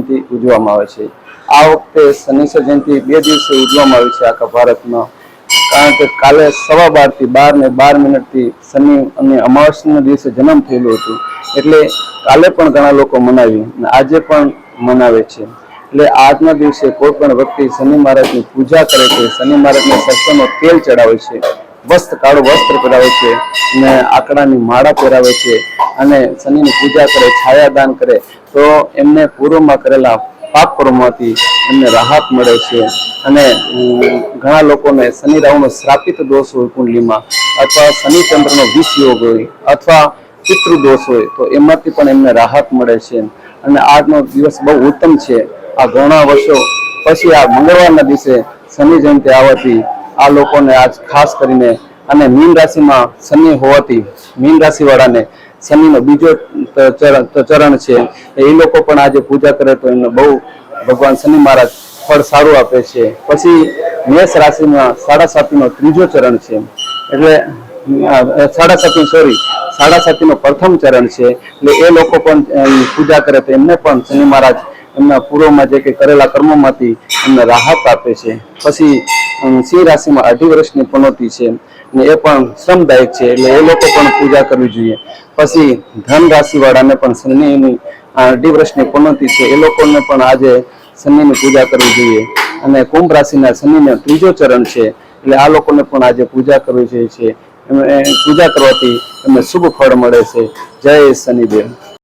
જયંતિ ઉજવવામાં આવે છે. આ વખતે શનિશ્વર જયંતિ બે દિવસે ઉજવવામાં આવી છે આખા ભારતમાં. કારણ કે કાલે સવા બારથી બાર ને બાર મિનિટથી શનિ અને અમાવસ્યાના દિવસે જન્મ થયેલું હતું. એટલે કાલે પણ ઘણા લોકો મનાવી અને આજે પણ મનાવે છે. એટલે આજના દિવસે કોઈ પણ વ્યક્તિ શનિ મહારાજની પૂજા કરે છે, શનિ મહારાજને સરસોનો તેલ ચડાવે છે, વસ્ત્ર, કાળું વસ્ત્ર પહેરાવે છે અને આકડાની માળા પહેરાવે છે અને શનિની પૂજા કરે, છાયાદાન કરે, તો એમને પૂર્વમાં કરેલા પાપ કર્મોથી એમને રાહત મળે છે. અને ઘણા લોકોને શનિ રાહુનો શ્રાપિત દોષ હોય કુંડલીમાં, અથવા શનિચંદ્રનો વિષ યોગ હોય, અથવા પિતૃ દોષ હોય, તો એમાંથી પણ એમને રાહત મળે છે. અને આજનો દિવસ બહુ ઉત્તમ છે. આ ઘણા વર્ષો પછી આ મંગળવારના દિવસે શનિ જયંતિ આવવાથી આ લોકોને આજ ખાસ કરીને, અને મીન રાશિમાં શનિ હોવાથી મીન રાશિ વાળાને શનિનો બીજો ચરણ છે, એ લોકો પણ આજે પૂજા કરે તો એમને બહુ ભગવાન શનિ મહારાજ ફળ સારું આપે છે. પછી મેષ રાશિમાં સાડા સાતીનો ત્રીજો ચરણ છે. એટલે સાડા સાતી સોરી સાડા સાતીનો પ્રથમ ચરણ છે. એટલે એ લોકો પણ પૂજા કરે તો એમને પણ શનિ મહારાજ એમના પૂર્વમાં જે કે કરેલા કર્મોમાંથી એમને રાહત આપે છે. પછી સિંહ રાશિમાં અઢી વર્ષની પનોતી છે ને એ પણ શ્રમદાયક છે એટલે એ લોકો પણ પૂજા કરવી જોઈએ. પછી ધન રાશિ વાળાને પણ શનિની અઢી વર્ષની પનોતી છે એ લોકોને પણ આજે શનિની પૂજા કરવી જોઈએ. અને કુંભ રાશિના શનિનો ત્રીજો ચરણ છે એટલે આ લોકોને પણ આજે પૂજા કરવી જોઈએ છે. પૂજા કરવાથી એમને શુભ ફળ મળે છે. જય શનિદેવ.